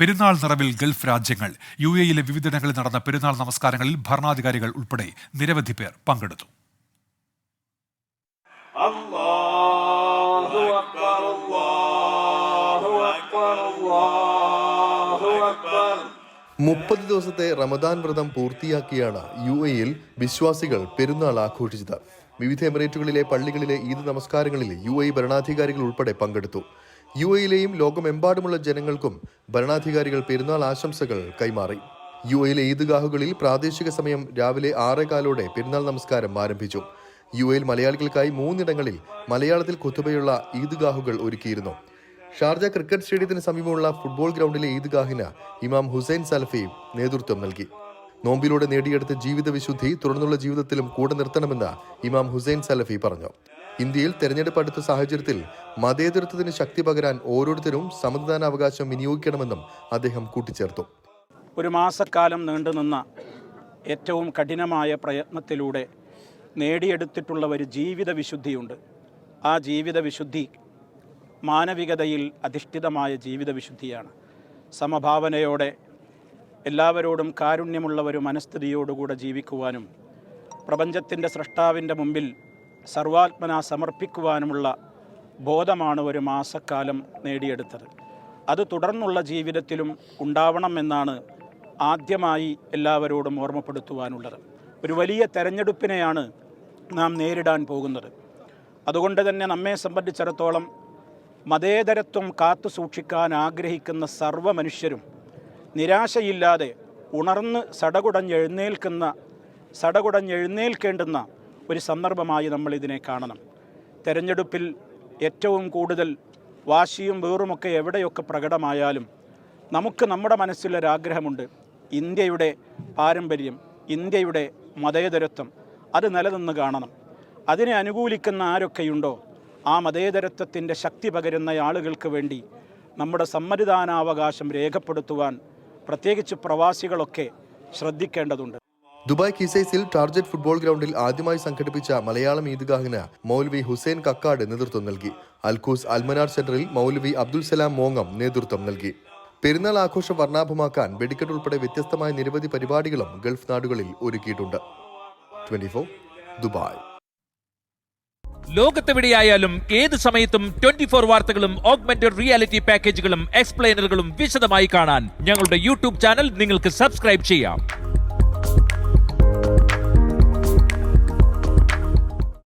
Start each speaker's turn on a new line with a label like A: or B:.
A: പെരുന്നാൾ നിറവിൽ ഗൾഫ് രാജ്യങ്ങൾ യു എയിലെ വിവിധയിടങ്ങളിൽ നടന്ന പെരുന്നാൾ നമസ്കാരങ്ങളിൽ ഭരണാധികാരികൾ ഉൾപ്പെടെ നിരവധി പേർ പങ്കെടുത്തു.
B: മുപ്പത് ദിവസത്തെ റമദാൻ വ്രതം പൂർത്തിയാക്കിയാണ് യു എയിൽ വിശ്വാസികൾ പെരുന്നാൾ ആഘോഷിച്ചത്. വിവിധ എമിറേറ്റുകളിലെ പള്ളികളിലെ ഈദ് നമസ്കാരങ്ങളിൽ യു എ ഭരണാധികാരികൾ ഉൾപ്പെടെ പങ്കെടുത്തു. യു എയിലെയും ലോകമെമ്പാടുമുള്ള ജനങ്ങൾക്കും ഭരണാധികാരികൾ പെരുന്നാൾ ആശംസകൾ കൈമാറി. യു എയിലെ ഈദ്ഗാഹുകളിൽ പ്രാദേശിക സമയം രാവിലെ ആറേകാലോടെ പെരുന്നാൾ നമസ്കാരം ആരംഭിച്ചു. യു എയിൽ മലയാളികൾക്കായി മൂന്നിടങ്ങളിൽ മലയാളത്തിൽ കുത്തുബയുള്ള ഈദ്ഗാഹുകൾ ഒരുക്കിയിരുന്നു. ഷാർജ ക്രിക്കറ്റ് സ്റ്റേഡിയത്തിന് സമീപമുള്ള ഫുട്ബോൾ ഗ്രൗണ്ടിലെ ഈദ്ഗാഹിന് ഇമാം ഹുസൈൻ സലഫി നേതൃത്വം നൽകി. നോമ്പിലൂടെ നേടിയെടുത്ത ജീവിതവിശുദ്ധി തുടർന്നുള്ള ജീവിതത്തിലും കൂടെ നിർത്തണമെന്ന് ഇമാം ഹുസൈൻ സലഫി പറഞ്ഞു. ഇന്ത്യയിൽ തെരഞ്ഞെടുപ്പ് അടുത്ത സാഹചര്യത്തിൽ മതേതരത്വത്തിന് ശക്തി പകരാൻ ഓരോരുത്തരും സമ്മതിദാനാവകാശം വിനിയോഗിക്കണമെന്നും അദ്ദേഹം കൂട്ടിച്ചേർത്തു.
C: ഒരു മാസക്കാലം നീണ്ടുനിന്ന ഏറ്റവും കഠിനമായ പ്രയത്നത്തിലൂടെ നേടിയെടുത്തിട്ടുള്ള ഒരു ജീവിത വിശുദ്ധിയുണ്ട് ആ ജീവിത വിശുദ്ധി മാനവികതയിൽ അധിഷ്ഠിതമായ ജീവിത വിശുദ്ധിയാണ് സമഭാവനയോടെ എല്ലാവരോടും കാരുണ്യമുള്ള ഒരു മനസ്ഥിതിയോടുകൂടെ ജീവിക്കുവാനും പ്രപഞ്ചത്തിന്റെ സൃഷ്ടാവിന്റെ മുമ്പിൽ സർവാത്മന സമർപ്പിക്കുവാനുമുള്ള ബോധമാണ് ഒരു മാസക്കാലം നേടിയെടുത്തത്. അത് തുടർന്നുള്ള ജീവിതത്തിലും ഉണ്ടാവണമെന്നാണ് ആദ്യമായി എല്ലാവരോടും ഓർമ്മപ്പെടുത്തുവാനുള്ളത്. ഒരു വലിയ തെരഞ്ഞെടുപ്പിനെയാണ് നാം നേരിടാൻ പോകുന്നത്. അതുകൊണ്ട് തന്നെ നമ്മെ സംബന്ധിച്ചിടത്തോളം മതേതരത്വം കാത്തു സൂക്ഷിക്കാൻ ആഗ്രഹിക്കുന്ന സർവ മനുഷ്യരും നിരാശയില്ലാതെ ഉണർന്ന് സടകുടഞ്ഞെഴുന്നേൽക്കുന്ന സടകുടഞ്ഞെഴുന്നേൽക്കേണ്ടുന്ന ഒരു സന്ദർഭമായി നമ്മൾ ഇതിനെ കാണണം. തെരഞ്ഞെടുപ്പിൽ ഏറ്റവും കൂടുതൽ വാശിയും വേറുമൊക്കെ എവിടെയൊക്കെ പ്രകടമായാലും നമുക്ക് നമ്മുടെ മനസ്സിലൊരാഗ്രഹമുണ്ട്. ഇന്ത്യയുടെ പാരമ്പര്യം ഇന്ത്യയുടെ മതേതരത്വം അത് നിലനിന്ന് കാണണം. അതിനെ അനുകൂലിക്കുന്ന ആരൊക്കെയുണ്ടോ? ആ മതേതരത്വത്തിന്റെ ശക്തി പകരുന്ന ആളുകൾക്ക് വേണ്ടി നമ്മുടെ സമ്മതിദാനാവകാശം രേഖപ്പെടുത്തുവാൻ പ്രത്യേകിച്ച് പ്രവാസികളൊക്കെ ശ്രദ്ധിക്കേണ്ടതുണ്ട്.
B: ദുബായ് കിസൈസിൽ ടാർജറ്റ് ഫുട്ബോൾ ഗ്രൗണ്ടിൽ ആദ്യമായി സംഘടിപ്പിച്ച മലയാളം ഈദ്ഗാഹിന് മൗലവി ഹുസൈൻ കക്കാട് നേതൃത്വം നൽകി. അൽക്കൂസ് അൽമനാർ സെന്ററിൽ മൗലവി അബ്ദുൽ സലാം മോങ്ങം നേതൃത്വം നൽകി. പെരുന്നാൾ ആഘോഷം വർണാഭമാക്കാൻ വെടിക്കെട്ട് ഉൾപ്പെടെ വ്യത്യസ്തമായ നിരവധി പരിപാടികളും ഗൾഫ് നാടുകളിൽ ഒരുക്കിയിട്ടുണ്ട്. Twenty Dubai.
D: ലോകത്തെവിടെയായാലും ഏത് സമയത്തും ട്വന്റി ഫോർ വാർത്തകളും ഓഗ്മെന്റഡ് റിയാലിറ്റി പാക്കേജുകളും എക്സ്പ്ലെയിനറുകളും വിശദമായി കാണാൻ ഞങ്ങളുടെ യൂട്യൂബ് ചാനൽ നിങ്ങൾക്ക് സബ്സ്ക്രൈബ് ചെയ്യാം.